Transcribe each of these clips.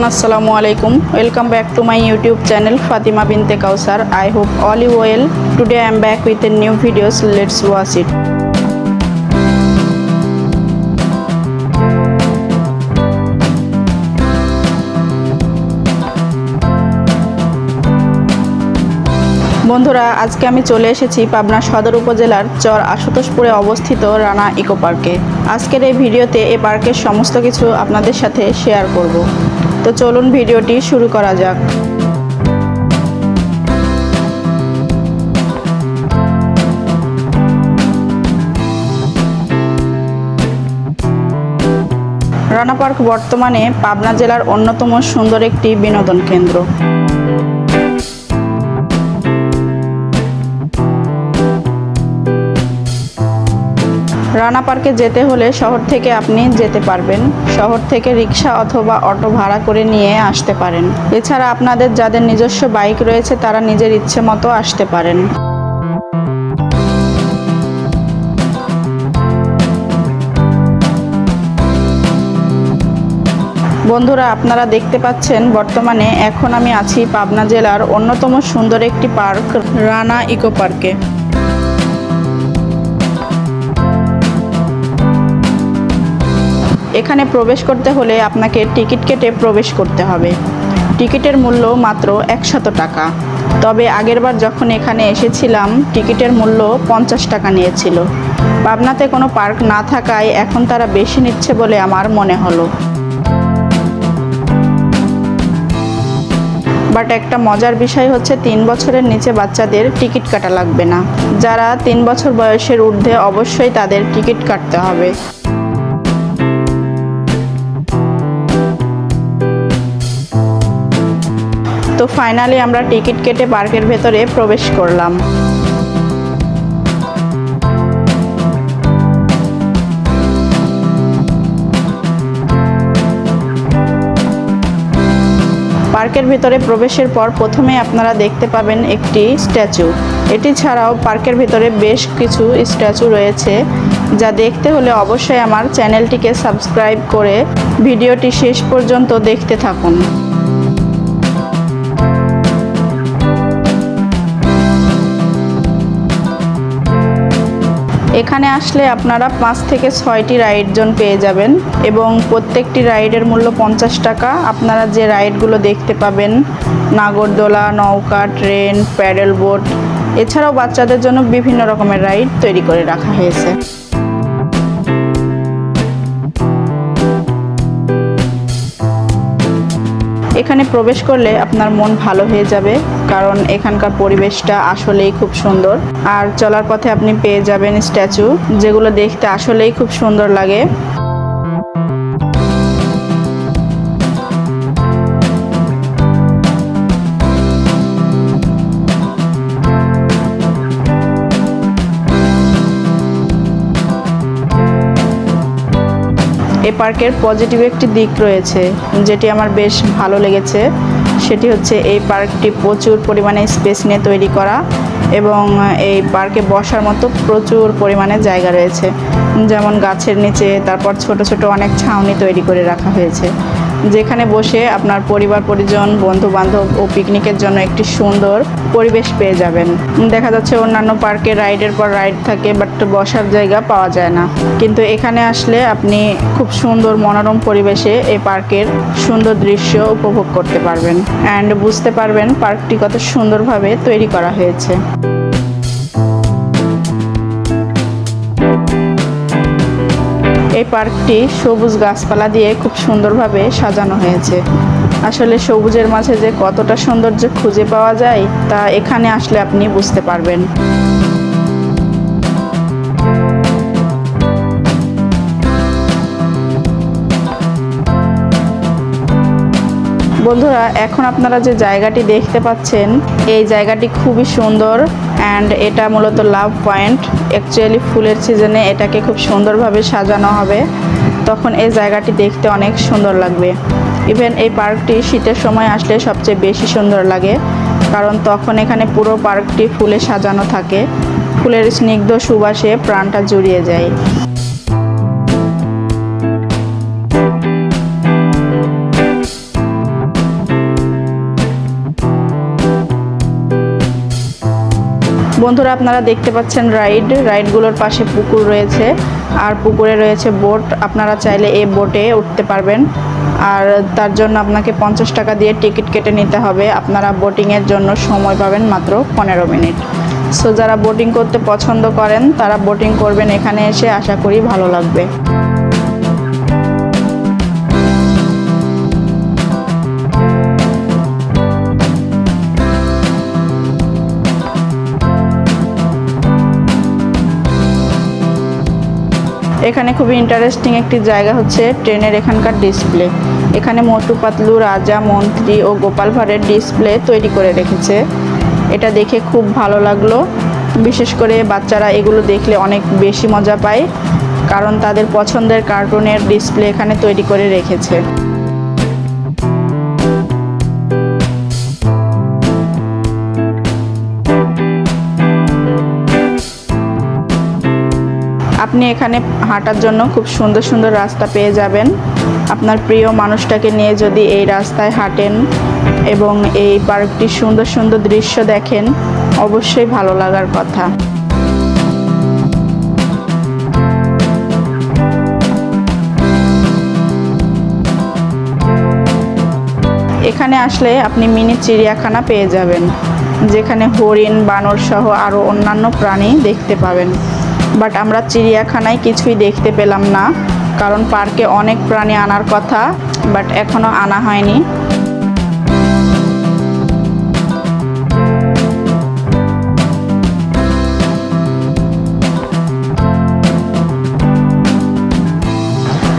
Everyone আসসালামু আলাইকুম welcome back to my YouTube channel Fatima Binte Kawsar I hope all you well today I am back with a new videos let's watch it বন্ধুরা, আজকে আমি চলে এসেছি পাবনা সদর উপজেলার চর আশুতোষপুরে অবস্থিত রানা ইকো পার্কে। আজকের এই ভিডিওতে এ পার্কের সমস্ত কিছু আপনাদের সাথে শেয়ার করব। তো চলুন ভিডিওটি শুরু করা যাক। রানা পার্ক বর্তমানে পাবনা জেলার অন্যতম সুন্দর একটি বিনোদন কেন্দ্র। রানা পার্কে যেতে হলে শহর থেকে আপনি যেতে পারবেন। শহর থেকে রিক্সা অথবা অটো ভাড়া করে নিয়ে আসতে পারেন। এছাড়া আপনাদের যাদের নিজস্ব বাইক রয়েছে, তারা নিজের ইচ্ছে মতো আসতে পারেন। বন্ধুরা, আপনারা দেখতে পাচ্ছেন, বর্তমানে এখন আমি আছি পাবনা জেলার অন্যতম সুন্দর একটি পার্ক, রানা ইকো পার্কে। এখানে প্রবেশ করতে হলে আপনাকে টিকিট কেটে প্রবেশ করতে হবে। টিকিটের মূল্য মাত্র একশত টাকা। তবে আগেরবার যখন এখানে এসেছিলাম, টিকিটের মূল্য পঞ্চাশ টাকা নিয়েছিল। পাবনাতে কোনো পার্ক না থাকায় এখন তারা বেশি নিচ্ছে বলে আমার মনে হলো। বাট একটা মজার বিষয় হচ্ছে, তিন বছরের নিচে বাচ্চাদের টিকিট কাটা লাগবে না। যারা তিন বছর বয়সের ঊর্ধ্বে অবশ্যই তাদের টিকিট কাটতে হবে। তো ফাইনালি আমরা টিকিট কেটে পার্কের ভেতরে প্রবেশ করলাম। পার্কের ভিতরে প্রবেশের পর প্রথমে আপনারা দেখতে পাবেন একটি স্ট্যাচু। এটি ছাড়াও পার্কের ভিতরে বেশ কিছু স্ট্যাচু রয়েছে, যা দেখতে হলে অবশ্যই আমার চ্যানেলটিকে সাবস্ক্রাইব করে ভিডিওটি শেষ পর্যন্ত দেখতে থাকুন। এখানে আসলে আপনারা পাঁচ থেকে ছয়টি রাইড জোন পেয়ে যাবেন এবং প্রত্যেকটি রাইডের মূল্য পঞ্চাশ টাকা। আপনারা যে রাইডগুলো দেখতে পাবেন, নাগরদোলা, নৌকা, ট্রেন, প্যাডেল বোট, এছাড়াও বাচ্চাদের জন্য বিভিন্ন রকমের রাইড তৈরি করে রাখা হয়েছে। এখানে প্রবেশ করলে আপনার মন ভালো হয়ে যাবে, কারণ এখানকার পরিবেশটা আসলেই খুব সুন্দর। আর চলার পথে আপনি পেয়ে যাবেন স্ট্যাচু, যেগুলো দেখতে আসলেই খুব সুন্দর লাগে। এই পার্কের পজিটিভ একটি দিক রয়েছে, যেটি আমার বেশ ভালো লেগেছে। সেটি হচ্ছে এই পার্কটি প্রচুর পরিমাণে স্পেস নিয়ে তৈরি করা এবং এই পার্কে বসার মতো প্রচুর পরিমাণে জায়গা রয়েছে। যেমন গাছের নিচে, তারপর ছোট ছোট অনেক ছাউনি তৈরি করে রাখা হয়েছে। যেখানে বসে আপনার পরিবার, পরিজন বন্ধু বান্ধব ও পিকনিকের জন্য একটি সুন্দর পরিবেশ পেয়ে যাবেন। দেখা যাচ্ছে অন্যান্য পার্কে রাইডের পর রাইড থাকে, বাট বসার জায়গা পাওয়া যায় না। কিন্তু এখানে আসলে আপনি খুব সুন্দর মনোরম পরিবেশে এই পার্কের সুন্দর দৃশ্য উপভোগ করতে পারবেন। অ্যান্ড বুঝতে পারবেন পার্কটি কত সুন্দরভাবে তৈরি করা হয়েছে। পার্কটি সবুজ গাছপালা দিয়ে খুব সুন্দরভাবে সাজানো হয়েছে। আসলে সবুজের মাঝে যে কতটা সৌন্দর্য খুঁজে পাওয়া যায়, তা এখানে আসলে আপনি বুঝতে পারবেন। বন্ধুরা, এখন আপনারা যে জায়গাটি দেখতে পাচ্ছেন, এই জায়গাটি খুবই সুন্দর অ্যান্ড এটা মূলত লাভ পয়েন্ট অ্যাকচুয়ালি ফুলের সিজনে এটাকে খুব সুন্দরভাবে সাজানো হবে। তখন এই জায়গাটি দেখতে অনেক সুন্দর লাগবে। ইভেন এই পার্কটি শীতের সময় আসলে সবচেয়ে বেশি সুন্দর লাগে, কারণ তখন এখানে পুরো পার্কটি ফুলে সাজানো থাকে। ফুলের স্নিগ্ধ সুবাসে প্রাণটা জুড়িয়ে যায়। বন্ধুরা, আপনারা দেখতে পাচ্ছেন রাইড। রাইডগুলোর পাশে পুকুর রয়েছে আর পুকুরে রয়েছে বোট। আপনারা চাইলে এই বোটে উঠতে পারবেন। আর তার জন্য আপনাকে পঞ্চাশ টাকা দিয়ে টিকিট কেটে নিতে হবে। আপনারা বোটিংয়ের জন্য সময় পাবেন মাত্র পনেরো মিনিট। সো যারা বোটিং করতে পছন্দ করেন, তারা বোটিং করবেন এখানে এসে। আশা করি ভালো লাগবে। এখানে খুবই ইন্টারেস্টিং একটি জায়গা হচ্ছে ট্রেনের এখানকার ডিসপ্লে এখানে মোটু পাতলু, রাজা, মন্ত্রী ও গোপাল ভাঁড়ের ডিসপ্লে তৈরি করে রেখেছে। এটা দেখে খুব ভালো লাগল। বিশেষ করে বাচ্চারা এগুলো দেখলে অনেক বেশি মজা পায়, কারণ তাদের পছন্দের কার্টুনের ডিসপ্লে এখানে তৈরি করে রেখেছে। আপনি এখানে হাঁটার জন্য খুব সুন্দর সুন্দর রাস্তা পেয়ে যাবেন। আপনার প্রিয় মানুষটাকে নিয়ে যদি এই রাস্তায় হাঁটেন এবং এই পার্কটির সুন্দর সুন্দর দৃশ্য দেখেন, অবশ্যই ভালো লাগার কথা। এখানে আসলে আপনি মিনি চিড়িয়াখানা পেয়ে যাবেন, যেখানে হরিণ, বানর সহ আরও অন্যান্য প্রাণী দেখতে পাবেন। বাট আমরা চিড়িয়াখানায় কিছুই দেখতে পেলাম না, কারণ পার্কে অনেক প্রাণী আনার কথা, বাট এখনও আনা হয়নি।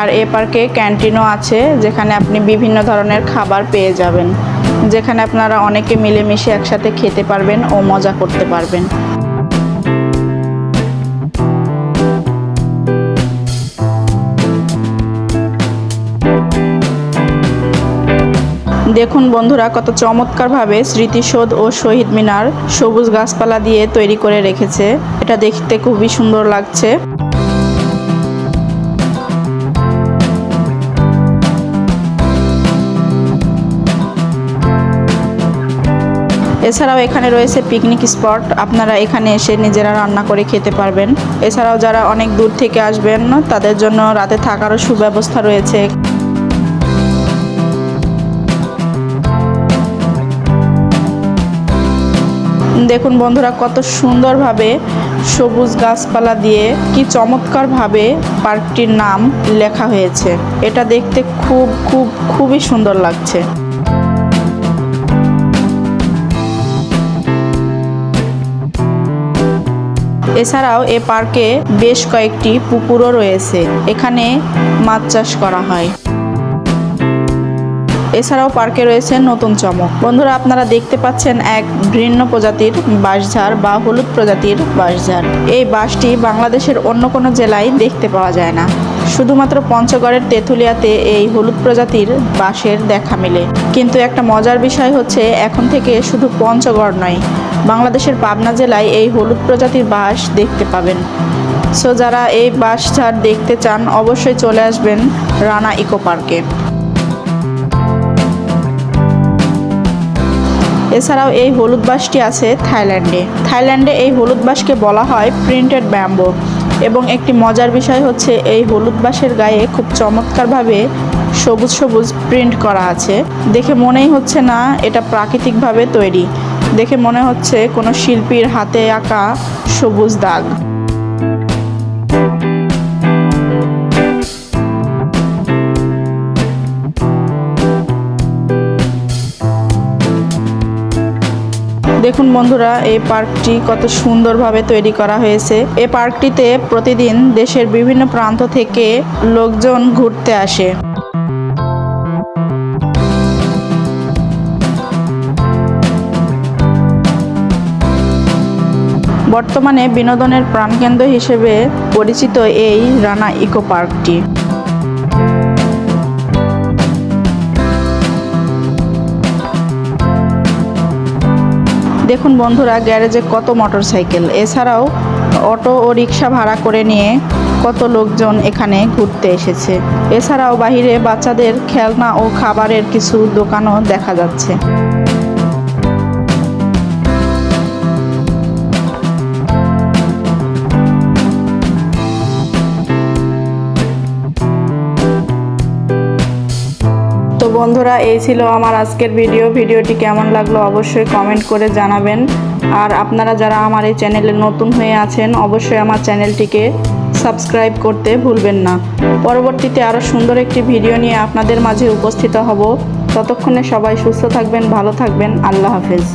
আর এ পার্কে ক্যান্টিনও আছে, যেখানে আপনি বিভিন্ন ধরনের খাবার পেয়ে যাবেন। যেখানে আপনারা অনেকে মিলেমিশে একসাথে খেতে পারবেন ও মজা করতে পারবেন। দেখুন বন্ধুরা, কত চমৎকারভাবে স্মৃতিসৌধ ও শহীদ মিনার সবুজ গাছপালা দিয়ে তৈরি করে রেখেছে। এটা দেখতে খুবই সুন্দর লাগছে। এছাড়াও এখানে রয়েছে পিকনিক স্পট। আপনারা এখানে এসে নিজেরা রান্না করে খেতে পারবেন। এছাড়াও যারা অনেক দূর থেকে আসবেন, তাদের জন্য রাতে থাকারও সুব্যবস্থা রয়েছে। দেখুন বন্ধুরা, কত সুন্দরভাবে সবুজ গাছপালা দিয়ে কি চমৎকারভাবে পার্কটির নাম লেখা হয়েছে। এটা দেখতে খুব খুব, খুবই সুন্দর লাগছে। এছাড়াও এ পার্কে বেশ কয়েকটি পুকুরও রয়েছে। এখানে মাছ চাষ করা হয়। এছাড়াও পার্কে রয়েছে নতুন চমক। বন্ধুরা, আপনারা দেখতে পাচ্ছেন এক ভিন্ন প্রজাতির বাঁশঝাড় বা হলুদ প্রজাতির বাঁশঝাড়। এই বাঁশটি বাংলাদেশের অন্য কোনো জেলায় দেখতে পাওয়া যায় না। শুধুমাত্র পঞ্চগড়ের তেঁতুলিয়াতে এই হলুদ প্রজাতির বাঁশের দেখা মেলে। কিন্তু একটা মজার বিষয় হচ্ছে, এখন থেকে শুধু পঞ্চগড় নয়, বাংলাদেশের পাবনা জেলায় এই হলুদ প্রজাতির বাঁশ দেখতে পাবেন। সো যারা এই বাঁশঝাড় দেখতে চান, অবশ্যই চলে আসবেন রানা ইকো পার্কে। এছাড়াও এই হলুদ বাঁশটি আছে থাইল্যান্ডে। থাইল্যান্ডে এই হলুদ বাঁশকে বলা হয় প্রিন্টেড ব্যাম্বো এবং একটি মজার বিষয় হচ্ছে এই হলুদ বাঁশের গায়ে খুব চমৎকারভাবে সবুজ সবুজ প্রিন্ট করা আছে। দেখে মনেই হচ্ছে না এটা প্রাকৃতিকভাবে তৈরি। দেখে মনে হচ্ছে কোনো শিল্পীর হাতে আঁকা সবুজ দাগ। দেখুন বন্ধুরা, এই পার্কটি কত সুন্দরভাবে তৈরি করা হয়েছে। এই পার্কটিতে প্রতিদিন দেশের বিভিন্ন প্রান্ত থেকে লোকজন ঘুরতে আসে। বর্তমানে বিনোদনের প্রাণকেন্দ্র হিসেবে পরিচিত এই রানা ইকো পার্কটি। দেখুন বন্ধুরা, গ্যারেজে কত মোটর সাইকেল এছাড়াও অটো ও রিক্সা ভাড়া করে নিয়ে কত লোকজন এখানে ঘুরতে এসেছে। এছাড়াও বাহিরে বাচ্চাদের খেলনা ও খাবারের কিছু দোকানও দেখা যাচ্ছে। বন্ধুরা, এই ছিল আমার আজকের ভিডিও ভিডিওটি কেমন লাগল অবশ্যই কমেন্ট করে জানাবেন। আর আপনারা যারা আমার এই চ্যানেলে নতুন হয়ে আছেন, অবশ্যই আমার চ্যানেলটিকে সাবস্ক্রাইব করতে ভুলবেন না। পরবর্তীতে আরও সুন্দর একটি ভিডিও নিয়ে আপনাদের মাঝে উপস্থিত হব। ততক্ষণে সবাই সুস্থ থাকবেন, ভালো থাকবেন। আল্লাহ হাফেজ।